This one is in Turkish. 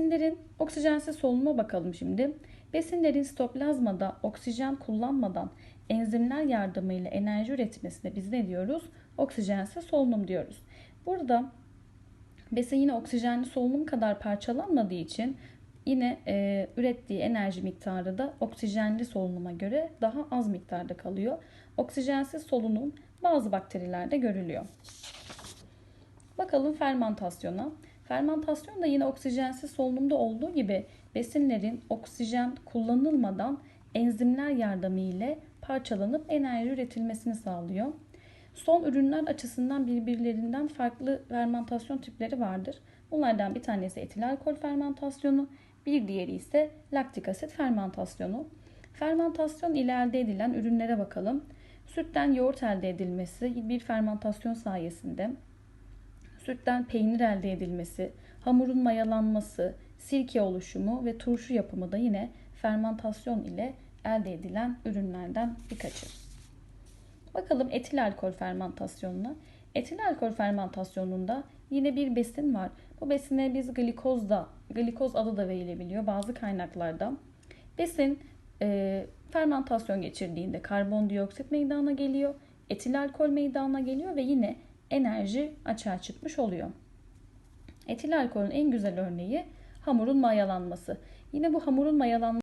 Besinlerin oksijensiz solunuma bakalım şimdi. Besinlerin sitoplazmada oksijen kullanmadan enzimler yardımıyla enerji üretmesine biz ne diyoruz? Oksijensiz solunum diyoruz. Burada besin yine oksijenli solunum kadar parçalanmadığı için yine e, ürettiği enerji miktarı da oksijenli solunuma göre daha az miktarda kalıyor. Oksijensiz solunum bazı bakterilerde görülüyor. Bakalım fermentasyona. Fermentasyon da yine oksijensiz solunumda olduğu gibi besinlerin oksijen kullanılmadan enzimler yardımı ile parçalanıp enerji üretilmesini sağlıyor. Son ürünler açısından birbirlerinden farklı fermentasyon tipleri vardır. Bunlardan bir tanesi etil alkol fermentasyonu, bir diğeri ise laktik asit fermentasyonu. Fermentasyon ile elde edilen ürünlere bakalım. Sütten yoğurt elde edilmesi bir fermentasyon sayesinde, sütten peynir elde edilmesi, hamurun mayalanması, sirke oluşumu ve turşu yapımı da yine fermentasyon ile elde edilen ürünlerden birkaçı. Bakalım etil alkol fermentasyonuna. Etil alkol fermentasyonunda yine bir besin var. Bu besine biz glikoz da, glikoz adı da verilebiliyor bazı kaynaklarda. Besin e, fermentasyon geçirdiğinde karbondioksit meydana geliyor, etil alkol meydana geliyor ve yine enerji açığa çıkmış oluyor. Etil alkolün en güzel örneği hamurun mayalanması. Yine bu hamurun mayalanması